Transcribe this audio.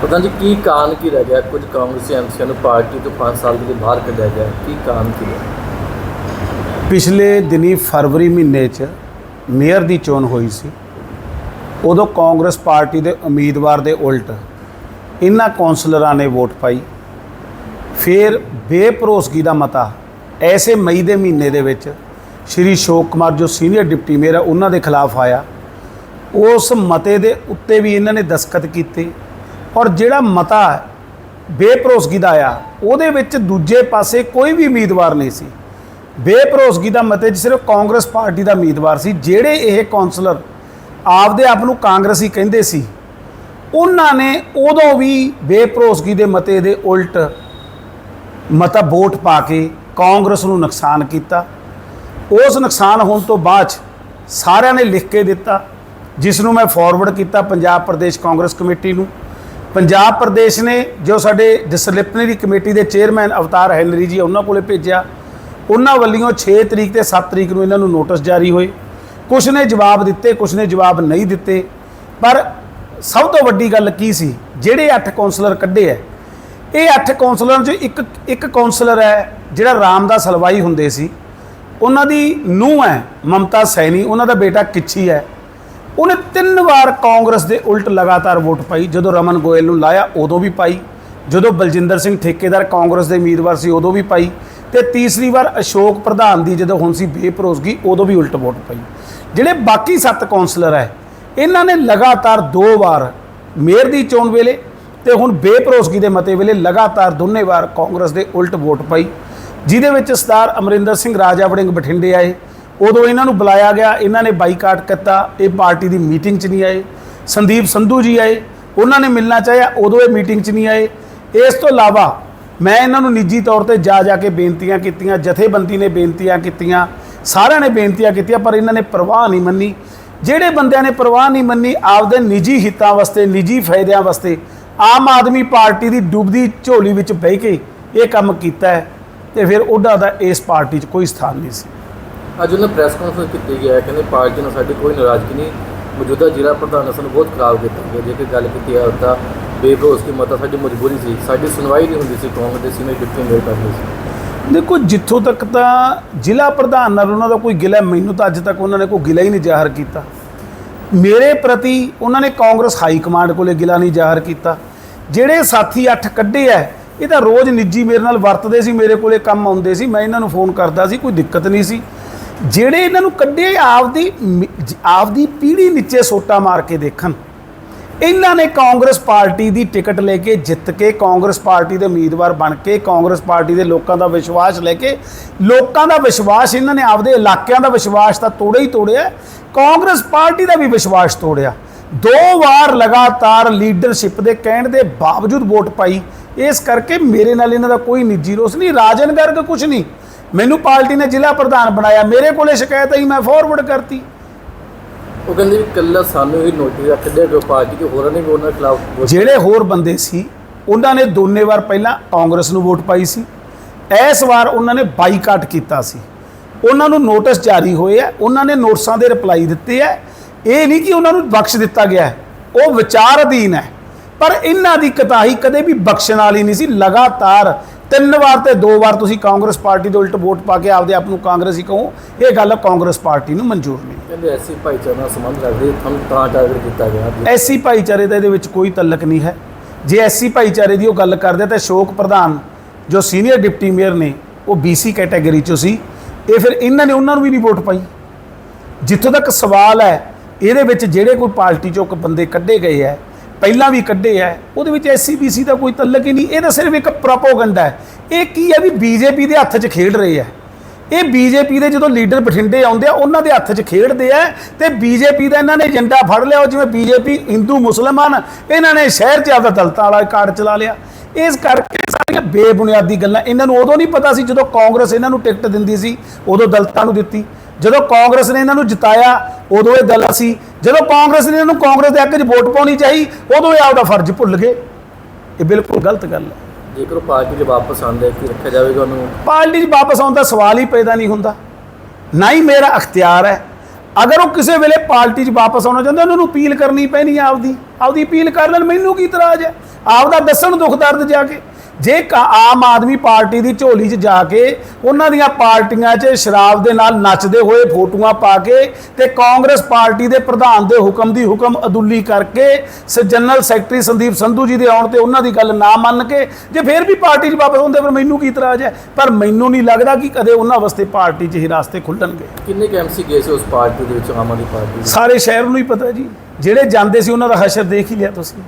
ਪ੍ਰਧਾਨ ਜੀ, ਕੀ ਕਾਰਨ ਕੀ ਰਹਿ ਗਿਆ? ਕੁਝ ਕਾਂਗਰਸੀ ਐਮਸੀਆਂ ਨੂੰ ਪਾਰਟੀ ਤੋਂ 5 ਸਾਲ ਦੇ ਬਾਹਰ ਕੱਢਿਆ ਗਿਆ। ਕੀ ਕਾਰਨ ਕੀ ਹੈ? ਪਿਛਲੇ ਦਿਨੀ ਫਰਵਰੀ ਮਹੀਨੇ 'ਚ ਮੇਅਰ ਦੀ ਚੋਣ ਹੋਈ ਸੀ। ਉਦੋਂ ਕਾਂਗਰਸ ਪਾਰਟੀ ਦੇ ਉਮੀਦਵਾਰ ਦੇ ਉਲਟ ਇਹਨਾਂ ਕੌਂਸਲਰਾਂ ਨੇ ਵੋਟ ਪਾਈ। ਫਿਰ ਬੇਭਰੋਸਗੀ ਦਾ ਮਤਾ ਐਸੇ ਮਈ ਦੇ ਮਹੀਨੇ ਦੇ ਵਿੱਚ ਸ਼੍ਰੀ ਸ਼ੋਕ ਕੁਮਾਰ, ਜੋ ਸੀਨੀਅਰ ਡਿਪਟੀ ਮੇਅਰ ਉਹਨਾਂ ਦੇ ਖਿਲਾਫ ਆਇਆ। ਉਸ ਮਤੇ ਦੇ ਉੱਤੇ ਵੀ ਇਹਨਾਂ ਨੇ ਦਸਖਤ ਕੀਤੇ। ਔਰ ਜਿਹੜਾ ਮਤਾ ਬੇਪਰੋਸਗੀ ਦਾ ਆਇਆ ਉਹਦੇ ਵਿੱਚ ਦੂਜੇ ਪਾਸੇ ਕੋਈ ਵੀ ਉਮੀਦਵਾਰ ਨਹੀਂ ਸੀ। ਬੇਪਰੋਸਗੀ ਦਾ ਮਤੇ 'ਚ ਸਿਰਫ ਕਾਂਗਰਸ ਪਾਰਟੀ ਦਾ ਉਮੀਦਵਾਰ ਸੀ, ਜਿਹੜੇ ਇਹ ਕੌਂਸਲਰ ਆਪਦੇ ਆਪ ਨੂੰ ਕਾਂਗਰਸੀ ਕਹਿੰਦੇ ਸੀ। ਉਹਨਾਂ ਨੇ ਉਦੋਂ ਵੀ ਬੇਪਰੋਸਗੀ ਦੇ ਮਤੇ ਦੇ ਉਲਟ ਮਤਾ ਵੋਟ ਪਾ ਕੇ ਕਾਂਗਰਸ ਨੂੰ ਨੁਕਸਾਨ ਕੀਤਾ। ਉਸ ਨੁਕਸਾਨ ਹੋਣ ਤੋਂ ਬਾਅਦ 'ਚ ਸਾਰਿਆਂ ਨੇ ਲਿਖ ਕੇ ਦਿੱਤਾ, ਜਿਸ ਨੂੰ ਮੈਂ ਫਾਰਵਰਡ ਕੀਤਾ ਪੰਜਾਬ ਪ੍ਰਦੇਸ਼ ਕਾਂਗਰਸ ਕਮੇਟੀ ਨੂੰ। ਪੰਜਾਬ ਪ੍ਰਦੇਸ਼ ਨੇ ਜੋ ਸਾਡੇ ਡਿਸਪਲਿਨਰੀ ਕਮੇਟੀ ਦੇ ਚੇਅਰਮੈਨ ਅਵਤਾਰ ਹੈਨਰੀ ਜੀ ਉਹਨਾਂ ਕੋਲੇ ਭੇਜਿਆ। ਉਹਨਾਂ ਵੱਲੋਂ 6 ਤਰੀਕ ਤੇ 7 ਤਰੀਕ ਨੂੰ ਇਹਨਾਂ ਨੂੰ ਨੋਟਿਸ ਜਾਰੀ ਹੋਏ। ਕੁਝ ਨੇ ਜਵਾਬ ਦਿੱਤੇ ਕੁਝ ਨੇ ਜਵਾਬ ਨਹੀਂ ਦਿੱਤੇ। ਪਰ ਸਭ ਤੋਂ ਵੱਡੀ ਗੱਲ ਕੀ ਸੀ? ਜਿਹੜੇ 8 ਕਾਉਂਸਲਰ ਕੱਢੇ ਐ ਇਹ 8 ਕਾਉਂਸਲਰਾਂ ਚੋਂ ਇੱਕ ਇੱਕ ਕਾਉਂਸਲਰ ਹੈ ਜਿਹੜਾ ਰਾਮਦਾਸ ਹਲਵਾਈ ਹੁੰਦੇ ਸੀ। ਉਹਨਾਂ ਦੀ ਨੂੰਹ ਹੈ ਮਮਤਾ ਸੈਣੀ, ਉਹਨਾਂ ਦਾ ਬੇਟਾ ਕਿੱਛੀ ਹੈ। ਉਹਨੇ ਤਿੰਨ ਵਾਰ ਕਾਂਗਰਸ ਦੇ ਉਲਟ ਲਗਾਤਾਰ ਵੋਟ ਪਾਈ। ਜਦੋਂ ਰਮਨ ਗੋਇਲ ਨੂੰ ਲਾਇਆ, ਉਦੋਂ ਵੀ ਪਾਈ। ਜਦੋਂ ਬਲਜਿੰਦਰ ਸਿੰਘ ਠੇਕੇਦਾਰ ਕਾਂਗਰਸ ਦੇ ਉਮੀਦਵਾਰ ਸੀ, ਉਦੋਂ ਵੀ ਪਾਈ। ਤੇ ਤੀਸਰੀ ਵਾਰ ਅਸ਼ੋਕ ਪ੍ਰਧਾਨ ਦੀ ਜਦੋਂ ਹੁਣ ਸੀ ਬੇਪਰੋਸਗੀ, ਉਦੋਂ ਵੀ ਉਲਟ ਵੋਟ ਪਾਈ। ਜਿਹੜੇ ਬਾਕੀ ਸੱਤ ਕਾਉਂਸਲਰ ਹੈ, ਇਹਨਾਂ ਨੇ ਲਗਾਤਾਰ ਦੋ ਵਾਰ ਮੇਅਰ ਦੀ ਚੋਣ ਵੇਲੇ ਤੇ ਹੁਣ ਬੇਪਰੋਸਗੀ ਦੇ ਮਤੇ ਵੇਲੇ ਲਗਾਤਾਰ ਦੋਨੇ ਵਾਰ ਕਾਂਗਰਸ ਦੇ ਉਲਟ ਵੋਟ ਪਾਈ। ਜਿਹਦੇ ਵਿੱਚ ਸਰਦਾਰ ਅਮਰਿੰਦਰ ਸਿੰਘ ਰਾਜਾ ਵੜਿੰਗ ਬਠਿੰਡੇ ਆਏ ਉਦੋਂ ਇਹਨਾਂ ਨੂੰ ਬੁਲਾਇਆ ਗਿਆ, ਇਹਨਾਂ ਨੇ ਬਾਈਕਾਟ ਕੀਤਾ, ਇਹ ਪਾਰਟੀ ਦੀ ਮੀਟਿੰਗ 'ਚ ਨਹੀਂ ਆਏ। ਸੰਦੀਪ ਸੰਧੂ ਜੀ ਆਏ, ਉਹਨਾਂ ਨੇ ਮਿਲਣਾ ਚਾਹਿਆ, ਉਦੋਂ ਇਹ ਮੀਟਿੰਗ 'ਚ ਨਹੀਂ ਆਏ। ਇਸ ਤੋਂ ਇਲਾਵਾ ਮੈਂ ਇਹਨਾਂ ਨੂੰ ਨਿੱਜੀ ਤੌਰ ਤੇ ਜਾ ਜਾ ਕੇ ਬੇਨਤੀਆਂ ਕੀਤੀਆਂ, ਜਥੇਬੰਦੀ ਨੇ ਬੇਨਤੀਆਂ ਕੀਤੀਆਂ, ਸਾਰਿਆਂ ਨੇ ਬੇਨਤੀਆਂ ਕੀਤੀਆਂ, ਪਰ ਇਹਨਾਂ ਨੇ ਪ੍ਰਵਾਹ ਨਹੀਂ ਮੰਨੀ। ਜਿਹੜੇ ਬੰਦਿਆਂ ਨੇ ਪ੍ਰਵਾਹ ਨਹੀਂ ਮੰਨੀ, ਆਪਦੇ ਨਿੱਜੀ ਹਿੱਤਾਂ ਵਾਸਤੇ, ਨਿੱਜੀ ਫਾਇਦਿਆਂ ਵਾਸਤੇ ਆਮ ਆਦਮੀ ਪਾਰਟੀ ਦੀ ਡੁੱਬਦੀ ਝੋਲੀ ਵਿੱਚ ਬਹਿ ਕੇ ਇਹ ਕੰਮ ਕੀਤਾ ਹੈ ਤੇ ਫਿਰ ਉਹਦਾ ਦਾ ਇਸ ਪਾਰਟੀ 'ਚ ਕੋਈ ਸਥਾਨ ਨਹੀਂ ਸੀ। ਅੱਜ ਉਹਨਾਂ ਪ੍ਰੈਸ ਕਾਨਫਰੰਸ ਕੀਤੀ ਗਿਆ ਹੈ ਕਹਿੰਦੇ ਪਾਰਟੀ ਨਾਲ ਸਾਡੀ ਕੋਈ ਨਾਰਾਜ਼ਗੀ ਨਹੀਂ, ਮੌਜੂਦਾ ਜ਼ਿਲ੍ਹਾ ਪ੍ਰਧਾਨ ਸਾਨੂੰ ਬਹੁਤ ਖਰਾਬ ਕੀਤਾ ਗਿਆ, ਜੇਕਰ ਗੱਲ ਕੀਤੀ ਹੈ ਤਾਂ ਬੇਭਰੋਸ ਕੀ ਮਤਾ ਸਾਡੀ ਮਜਬੂਰੀ ਸੀ, ਸਾਡੀ ਸੁਣਵਾਈ ਨਹੀਂ ਹੁੰਦੀ ਸੀ, ਕਾਂਗਰਸ ਦੇ ਸੀਨੀਅਰ ਡਿਪਟੀ ਮੇਅਰ ਕਰਦੇ ਸੀ। ਦੇਖੋ, ਜਿੱਥੋਂ ਤੱਕ ਤਾਂ ਜ਼ਿਲ੍ਹਾ ਪ੍ਰਧਾਨ ਨਾਲ ਉਹਨਾਂ ਦਾ ਕੋਈ ਗਿਲਾ ਮੈਨੂੰ ਤਾਂ ਅੱਜ ਤੱਕ ਉਹਨਾਂ ਨੇ ਕੋਈ ਗਿਲਾ ਹੀ ਨਹੀਂ ਜ਼ਾਹਰ ਕੀਤਾ। ਮੇਰੇ ਪ੍ਰਤੀ ਉਹਨਾਂ ਨੇ ਕਾਂਗਰਸ ਹਾਈ ਕਮਾਂਡ ਕੋਲੇ ਗਿਲਾ ਨਹੀਂ ਜ਼ਾਹਰ ਕੀਤਾ। ਜਿਹੜੇ ਸਾਥੀ ਅੱਠ ਕੱਢੇ ਐ ਇਹ ਤਾਂ ਰੋਜ਼ ਨਿੱਜੀ ਮੇਰੇ ਨਾਲ ਵਰਤਦੇ ਸੀ, ਮੇਰੇ ਕੋਲੇ ਕੰਮ ਆਉਂਦੇ ਸੀ, ਮੈਂ ਇਹਨਾਂ ਨੂੰ ਫੋਨ ਕਰਦਾ ਸੀ, ਕੋਈ ਦਿੱਕਤ ਨਹੀਂ ਸੀ। ਜਿਹੜੇ ਇਹਨਾਂ ਨੂੰ ਕੱਢੇ ਆਪਦੀ ਮ- ਆਪਦੀ ਪੀੜੀ ਨੀਚੇ ਸੋਟਾ ਮਾਰ ਕੇ ਦੇਖਣ। ਇਹਨਾਂ ਨੇ ਕਾਂਗਰਸ ਪਾਰਟੀ ਦੀ ਟਿਕਟ ਲੈ ਕੇ ਜਿੱਤ ਕੇ ਕਾਂਗਰਸ ਪਾਰਟੀ ਦੇ ਉਮੀਦਵਾਰ ਬਣ ਕੇ, ਕਾਂਗਰਸ ਪਾਰਟੀ ਦੇ ਲੋਕਾਂ ਦਾ ਵਿਸ਼ਵਾਸ ਲੈ ਕੇ, ਲੋਕਾਂ ਦਾ ਵਿਸ਼ਵਾਸ, ਇਹਨਾਂ ਨੇ ਆਪਦੇ ਇਲਾਕਿਆਂ ਦਾ ਵਿਸ਼ਵਾਸ ਤਾਂ ਤੋੜਿਆ ਹੀ ਤੋੜਿਆ। ਕਾਂਗਰਸ ਪਾਰਟੀ ਦਾ ਵੀ ਵਿਸ਼ਵਾਸ ਤੋੜਿਆ। ਦੋ ਵਾਰ ਲਗਾਤਾਰ ਲੀਡਰਸ਼ਿਪ ਦੇ ਕਹਿਣ ਦੇ ਬਾਵਜੂਦ ਵੋਟ ਪਾਈ। ਇਸ ਕਰਕੇ ਮੇਰੇ ਨਾਲ ਇਹਨਾਂ ਦਾ ਕੋਈ ਨਿੱਜੀ ਰੋਸ ਨਹੀਂ, ਰਾਜਨ ਗਰਗ ਕੁਝ ਨਹੀਂ। ਮੈਨੂੰ ਪਾਰਟੀ ਨੇ ਜ਼ਿਲ੍ਹਾ ਪ੍ਰਧਾਨ ਬਣਾਇਆ ਮੇਰੇ ਕੋਲੇ ਸ਼ਿਕਾਇਤ ਆਈ ਮੈਂ ਫਾਰਵਰਡ ਕਰਤੀ। ਉਹ ਕਹਿੰਦੇ ਵੀ ਕੱਲਾ ਸਾਨੂੰ ਹੀ ਨੋਟਿਸ ਰੱਖਦੇ ਜੋ ਪਾਰਟੀ ਕੇ ਹੋਰਾਂ ਨੇ ਵੀ ਉਹਨਾਂ ਖਿਲਾਫ ਜਿਹੜੇ ਹੋਰ ਬੰਦੇ ਸੀ ਉਹਨਾਂ ਨੇ ਦੋਨੇ ਵਾਰ ਪਹਿਲਾਂ ਕਾਂਗਰਸ ਨੂੰ ਵੋਟ ਪਾਈ ਸੀ। ਇਸ ਵਾਰ ਉਹਨਾਂ ਨੇ ਬਾਈਕਾਟ ਕੀਤਾ ਸੀ। ਉਹਨਾਂ ਨੂੰ ਨੋਟਿਸ ਜਾਰੀ ਹੋਏ ਆ ਉਹਨਾਂ ਨੇ ਨੋਟਿਸਾਂ ਦੇ ਰਿਪਲਾਈ ਦਿੱਤੇ ਆ। ਇਹ ਨਹੀਂ ਕਿ ਉਹਨਾਂ ਨੂੰ ਬਖਸ਼ ਦਿੱਤਾ ਗਿਆ ਹੈ। ਉਹ ਵਿਚਾਰ ਅਧੀਨ ਹੈ। ਪਰ ਇਹਨਾਂ ਦੀ ਕਤਾਹੀ ਕਦੇ ਵੀ ਬਖਸ਼ਣ ਵਾਲੀ ਨਹੀਂ ਸੀ ਲਗਾਤਾਰ ਤਿੰਨ ਵਾਰ ਤੇ ਦੋ ਵਾਰ ਤੁਸੀਂ ਕਾਂਗਰਸ ਪਾਰਟੀ ਦੇ ਉਲਟ ਵੋਟ ਪਾ ਕੇ ਆਪਦੇ ਆਪ ਨੂੰ ਕਾਂਗਰਸੀ ਕਹੋ ਇਹ ਗੱਲ ਕਾਂਗਰਸ ਪਾਰਟੀ ਨੂੰ ਮਨਜ਼ੂਰ ਨਹੀਂ। ਕਹਿੰਦੇ ਐਸੀ ਭਾਈਚਾਰਾ ਨਾਲ ਸੰਬੰਧ ਰੱਖਦੇ ਹਮ ਤਾਂ ਟਾਰਗੇਟ ਕੀਤਾ ਗਿਆ। ਐਸੀ ਭਾਈਚਾਰੇ ਦਾ ਇਹਦੇ ਵਿੱਚ ਕੋਈ ਤਲਕ ਨਹੀਂ ਹੈ। ਜੇ ਐਸੀ ਭਾਈਚਾਰੇ ਦੀ ਉਹ ਗੱਲ ਕਰਦੇ ਤਾਂ ਸ਼ੋਕ ਪ੍ਰਧਾਨ ਜੋ ਸੀਨੀਅਰ ਡਿਪਟੀ ਮੇਅਰ ਨੇ ਉਹ BC ਕੈਟਾਗਰੀ ਚੋਂ ਸੀ। ਇਹ ਫਿਰ ਇਹਨਾਂ ਨੇ ਉਹਨਾਂ ਨੂੰ ਵੀ ਨਹੀਂ ਵੋਟ ਪਾਈ। ਜਿੱਥੋਂ ਤੱਕ ਸਵਾਲ ਹੈ ਇਹਦੇ ਵਿੱਚ ਜਿਹੜੇ ਕੋਈ ਪਾਰਟੀ ਚੋਂ ਕੋਈ ਬੰਦੇ ਕੱਢੇ ਗਏ ਹੈ ਪਹਿਲਾਂ ਵੀ ਕੱਢੇ ਹੈ ਉਹਦੇ ਵਿੱਚ ਐਸਸੀ BC ਦਾ ਕੋਈ ਤਲਕ ਹੀ ਨਹੀਂ, ਇਹ ਤਾਂ ਸਿਰਫ ਇੱਕ ਪ੍ਰੋਪੋਗੰਡਾ ਹੈ। ਇਹ ਕੀ ਹੈ ਵੀ ਬੀਜੇਪੀ ਦੇ ਹੱਥ 'ਚ ਖੇਡ ਰਹੇ ਹੈ ਇਹ ਬੀਜੇਪੀ ਦੇ ਜਦੋਂ ਲੀਡਰ ਬਠਿੰਡੇ ਆਉਂਦੇ ਆ, ਉਹਨਾਂ ਦੇ ਹੱਥ 'ਚ ਖੇਡਦੇ ਆ ਤੇ ਬੀਜੇਪੀ ਦਾ ਇਹਨਾਂ ਨੇ ਏਜੰਡਾ ਫੜ ਲਿਆ, ਉਹ ਜਿਵੇਂ ਬੀਜੇਪੀ ਹਿੰਦੂ ਮੁਸਲਮਾਨ ਇਹਨਾਂ ਨੇ ਸ਼ਹਿਰ 'ਚ ਆਪਦਾ ਦਲਤਾਂ ਵਾਲਾ ਕਾਰਡ ਚਲਾ ਲਿਆ। ਇਸ ਕਰਕੇ ਸਾਰੀਆਂ ਬੇਬੁਨਿਆਦੀ ਗੱਲਾਂ, ਇਹਨਾਂ ਨੂੰ ਉਦੋਂ ਨਹੀਂ ਪਤਾ ਸੀ ਜਦੋਂ ਕਾਂਗਰਸ ਇਹਨਾਂ ਨੂੰ ਟਿਕਟ ਦਿੰਦੀ ਸੀ, ਉਦੋਂ ਦਲਤਾਂ ਨੂੰ ਦਿੱਤੀ। ਜਦੋਂ ਕਾਂਗਰਸ ਨੇ ਇਹਨਾਂ ਨੂੰ ਜਿਤਾਇਆ ਉਦੋਂ ਇਹ ਦਲ ਸੀ ਜਦੋਂ ਕਾਂਗਰਸ ਨੇ ਇਹਨਾਂ ਨੂੰ ਕਾਂਗਰਸ ਦੇ ਹੱਕ 'ਚ ਵੋਟ ਪਾਉਣੀ ਚਾਹੀ ਉਦੋਂ ਇਹ ਆਪਦਾ ਫਰਜ਼ ਭੁੱਲ ਗਏ। ਇਹ ਬਿਲਕੁਲ ਗਲਤ ਗੱਲ ਹੈ। ਜੇਕਰ ਉਹ ਪਾਰਟੀ ਦੇ ਵਾਪਸ ਆਉਂਦੇ ਕਿ ਰੱਖਿਆ ਜਾਵੇਗਾ ਉਹਨੂੰ? ਪਾਰਟੀ 'ਚ ਵਾਪਸ ਆਉਣ ਦਾ ਸਵਾਲ ਹੀ ਪੈਦਾ ਨਹੀਂ ਹੁੰਦਾ। ਨਾ ਹੀ ਮੇਰਾ ਅਖਤਿਆਰ ਹੈ। ਅਗਰ ਉਹ ਕਿਸੇ ਵੇਲੇ ਪਾਰਟੀ 'ਚ ਵਾਪਸ ਆਉਣਾ ਚਾਹੁੰਦੇ ਉਹਨਾਂ ਨੂੰ ਅਪੀਲ ਕਰਨੀ ਪੈਣੀ ਆਪਦੀ। ਆਪਦੀ ਅਪੀਲ ਕਰ ਲੈਣ ਮੈਨੂੰ ਕੀ ਇਤਰਾਜ਼ ਹੈ? ਆਪਦਾ ਦੱਸਣ ਦੁੱਖ ਦਰਦ ਜਾ ਕੇ। ਜੇ ਕ- ਆਮ ਆਦਮੀ ਪਾਰਟੀ ਦੀ ਝੋਲੀ 'ਚ ਜਾ ਕੇ ਉਹਨਾਂ ਦੀਆਂ ਪਾਰਟੀਆਂ 'ਚ ਸ਼ਰਾਬ ਦੇ ਨਾਲ ਨੱਚਦੇ ਹੋਏ ਫੋਟੋਆਂ ਪਾ ਕੇ ਤੇ ਕਾਂਗਰਸ ਪਾਰਟੀ ਦੇ ਪ੍ਰਧਾਨ ਦੇ ਹੁਕਮ ਦੀ ਹੁਕਮ ਅਦੁੱਲੀ ਕਰਕੇ ਸ ਜਨਰਲ ਸੈਕਟਰੀ ਸੰਦੀਪ ਸੰਧੂ ਜੀ ਦੇ ਆਉਣ ਤੇ ਉਹਨਾਂ ਦੀ ਗੱਲ ਨਾ ਮੰਨ ਕੇ ਜੇ ਫੇਰ ਵੀ ਪਾਰਟੀ 'ਚ ਵਾਪਸ ਹੁੰਦੇ ਫਿਰ ਮੈਨੂੰ ਕੀ ਇਤਰਾਜ਼ ਹੈ? ਪਰ ਮੈਨੂੰ ਨਹੀਂ ਲੱਗਦਾ ਕਿ ਕਦੇ ਉਹਨਾਂ ਵਾਸਤੇ ਪਾਰਟੀ 'ਚ ਹੀ ਰਾਸਤੇ ਖੁੱਲਣਗੇ। ਕਿੰਨੇ ਕੁ ਐਮਸੀ ਗਏ ਸੀ ਉਸ ਪਾਰਟੀ ਦੇ ਵਿੱਚ ਆਮ ਆਦਮੀ ਪਾਰਟੀ ਸਾਰੇ ਸ਼ਹਿਰ ਨੂੰ ਹੀ ਪਤਾ ਜੀ। ਜਿਹੜੇ ਜਾਂਦੇ ਸੀ ਉਹਨਾਂ ਦਾ ਹਸ਼ਰ ਦੇਖ ਹੀ ਲਿਆ ਤੁਸੀਂ।